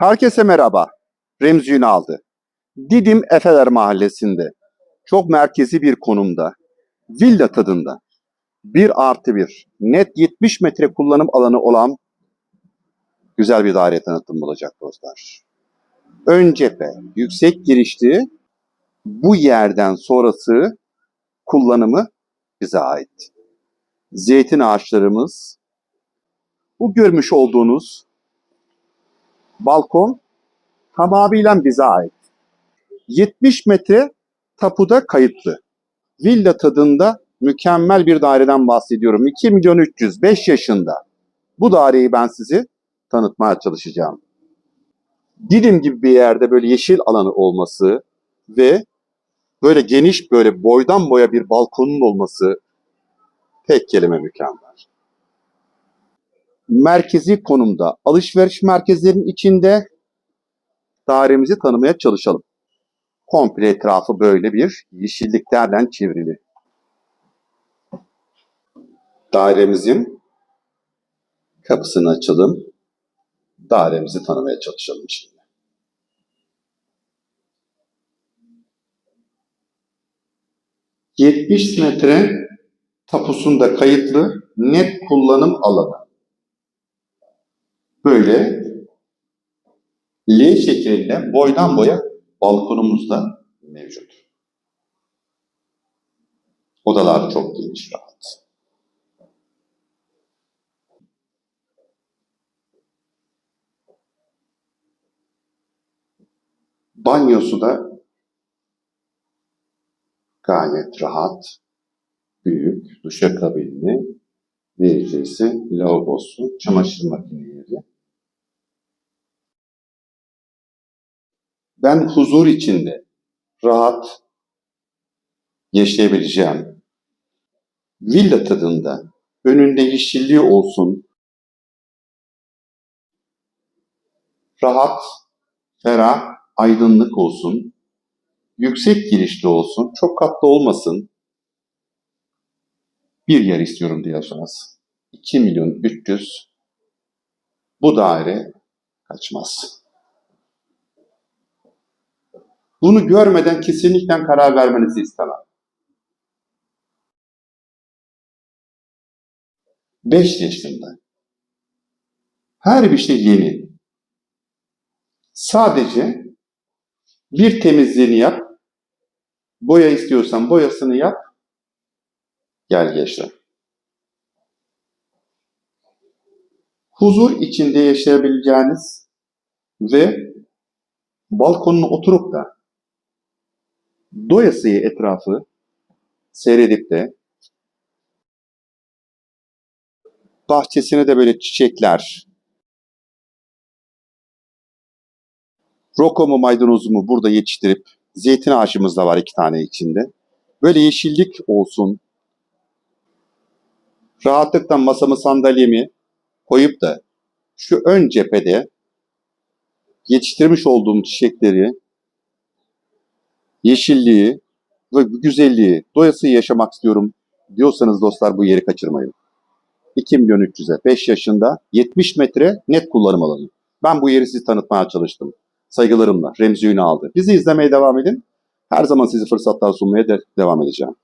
Herkese merhaba. Remzi Ünal'dı. Didim Efeler Mahallesi'nde çok merkezi bir konumda, villa tadında, 1 artı 1, net 70 metre kullanım alanı olan güzel bir daire tanıtım olacak dostlar. Ön cephe, yüksek girişli, bu yerden sonrası kullanımı bize ait. Zeytin ağaçlarımız, bu görmüş olduğunuz balkon tamamıyla bize ait. 70 metre tapuda kayıtlı. Villa tadında mükemmel bir daireden bahsediyorum. 2 milyon 300, 5 yaşında. Bu daireyi ben sizi tanıtmaya çalışacağım. Didim gibi bir yerde böyle yeşil alanı olması ve böyle geniş böyle boydan boya bir balkonun olması tek kelime mükemmel merkezi konumda alışveriş merkezlerinin içinde dairemizi tanımaya çalışalım. Komple etrafı böyle bir yeşilliklerle çevrili. Dairemizin kapısını açalım. Dairemizi tanımaya çalışalım şimdi. ...70 metre tapusunda kayıtlı net kullanım alanı böyle L şeklinde boydan boya balkonumuz da mevcut. Odalar çok geniş, rahat. Banyosu da gayet rahat, büyük, duşakabinli, WC'si, lavabosu, çamaşır makineleri. Ben huzur içinde rahat yaşayabileceğim. Villa tadında önünde yeşilliği olsun, rahat, ferah, aydınlık olsun, yüksek girişli olsun, çok katlı olmasın, bir yer istiyorum diyorsanız 2 milyon 300 bu daire kaçmaz. Bunu görmeden kesinlikle karar vermenizi istemem. 5 yaşında. Her bir şey yeni. Sadece bir temizliğini yap. Boya istiyorsan boyasını yap. Gel geçti. Huzur içinde yaşayabileceğiniz ve balkonuna oturup da doyasıya etrafı seyredip de bahçesine de böyle çiçekler, rokomu maydanozumu burada yetiştirip zeytin ağacımız da var iki tane içinde. Böyle yeşillik olsun. Rahatlıkla masamı sandalyemi koyup da şu ön cephede yetiştirmiş olduğum çiçekleri, yeşilliği ve güzelliği doyasıya yaşamak istiyorum diyorsanız dostlar bu yeri kaçırmayın. 2 milyon 300'e 5 yaşında 70 metre net kullanım alanı. Ben bu yeri sizi tanıtmaya çalıştım. Saygılarımla Remzi Ünal'dı. Bizi izlemeye devam edin. Her zaman sizi fırsatlar sunmaya de devam edeceğim.